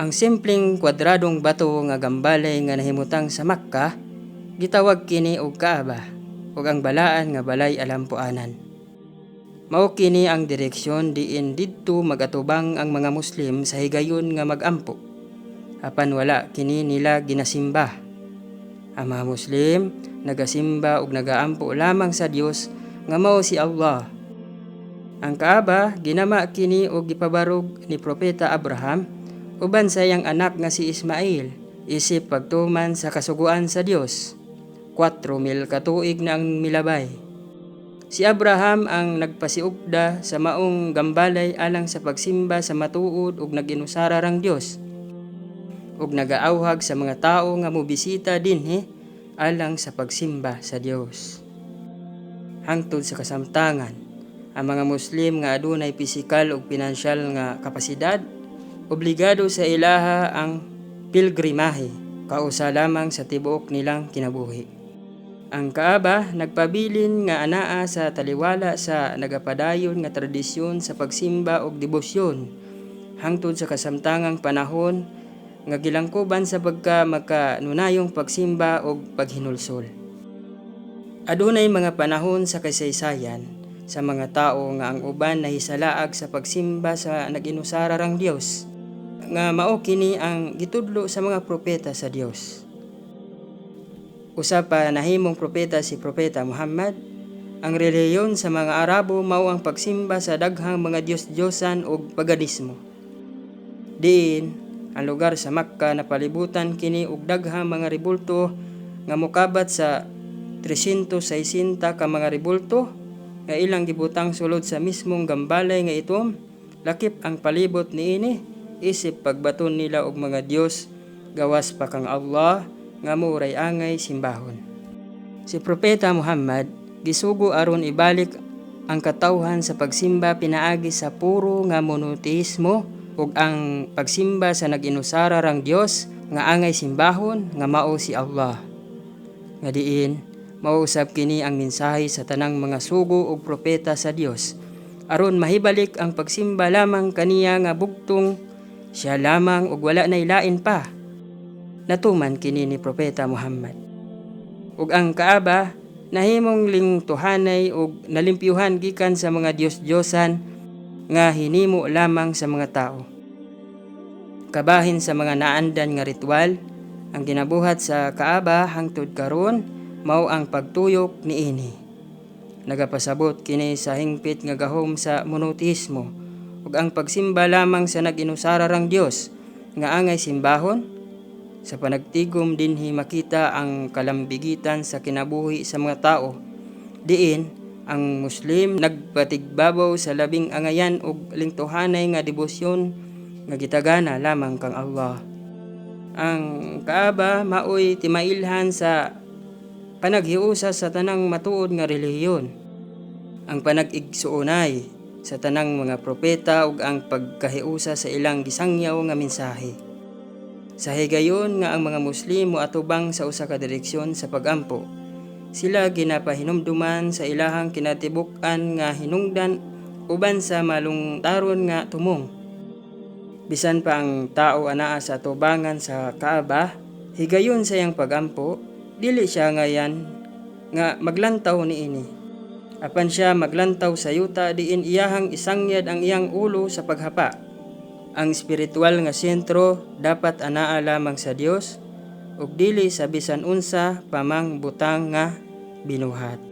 Ang simpleng kwadradong bato nga gambalay nga nahimutang sa Makkah gitawag kini og Kaaba ug ang balaan nga balay alampuanan. Mao kini ang direksyon diin didto magatubang ang mga Muslim sa higayon nga magampo. Apan wala kini nila ginasimba. Ang mga Muslim nagasimba ug nagaampo lamang sa Dios nga mao si Allah. Ang Kaaba ginama kini og gipabarog ni propeta Abraham uban sa iyang anak nga si Ismail isip pagtuman sa kasuguan sa Dios. 4,000 katuig na ang milabay. Si Abraham ang nagpasiugda sa maong gambalay alang sa pagsimba sa matuod ug naginusara rang Dios. Ug nagaawhag sa mga tao nga mobisita dinhi alang sa pagsimba sa Dios. Hangtod sa kasamtangan, ang mga Muslim nga adunay pisikal ug pinansyal nga kapasidad obligado sa ilaha ang pilgrimahe kausa lamang sa tibuok nilang kinabuhi. Ang Kaaba nagpabilin nga anaa sa taliwala sa nagapadayon nga tradisyon sa pagsimba ug debosyon hangtod sa kasamtangang panahon nga gilangkuban sa pagka makanunayong pagsimba ug paghinulsol. Adunay mga panahon sa kasaysayan sa mga tao nga ang uban nahisalaag sa pagsimba sa naginusara rang Dios nga mao kini ang gitudlo sa mga propeta sa Dios. Usa pa nahimong propeta si propeta Muhammad. Ang reliyon sa mga Arabo mao ang pagsimba sa daghang mga Diyos-Diyosan o paganismo. Diin, ang lugar sa Makka na palibutan kini og daghang mga ribulto nga mokabat sa 360 ka mga ribulto nga ilang gibutang sulod sa mismong gambalay nga itom lakip ang palibot niini isip pagbaton nila og mga Dios gawas pa kang Allah nga muray angay simbahon. Si Propeta Muhammad gisugo aron ibalik ang katawhan sa pagsimba pinaagi sa puro nga monoteismo ug ang pagsimba sa naginusara rang Dios nga angay simbahon nga mao si Allah. Nga diin mausab kini ang mensahe sa tanang mga sugo ug propeta sa Dios aron mahibalik ang pagsimba lamang kaniya nga bugtong siya lamang ug wala nay lain pa. Natuman kini ni Propeta Muhammad. Ug ang Kaaba nahimong lingtuhanay ug nalimpyuhan gikan sa mga Dios-Diyosan nga hinimo lamang sa mga tao. Kabahin sa mga naandan nga ritual, ang ginabuhat sa Kaaba hangtod karon mao ang pagtuyok niini. Nagapasabot kini sa hingpit nga gahom sa monoteismo ug ang pagsimba lamang sa naginusara rang Dios nga angay simbahon sa panagtigom dinhi makita ang kalambigitan sa kinabuhi sa mga tao diin ang Muslim nagpatigbabaw sa labing angayan ug lingtuhanay nga debosyon nga gitagana lamang kang Allah. Ang Kaaba maoy timailhan sa panaghiusa sa tanang matuod nga relihiyon. Ang panag-igsuonay sa tanang mga propeta ug ang pagkahiusa sa ilang gisangyaw nga mensahe. Sa higayon nga ang mga Muslim atubang sa usa ka direksyon sa pagampo. Sila ginapahinumduman sa ilahang kinatibuk-an nga hinungdan uban sa malungtaron nga tumong. Bisan pa ang tao anaa sa tubangan sa Kaaba, higayon sa iyang pagampo, dili siya ngayan nga maglantaw niini. Apan siya maglantaw sa yuta diin iyahang isangyad ang iyang ulo sa paghapa. Ang espiritual nga sentro dapat anaa lamang sa Dios ug dili sa bisan unsa pamang butang nga binuhat.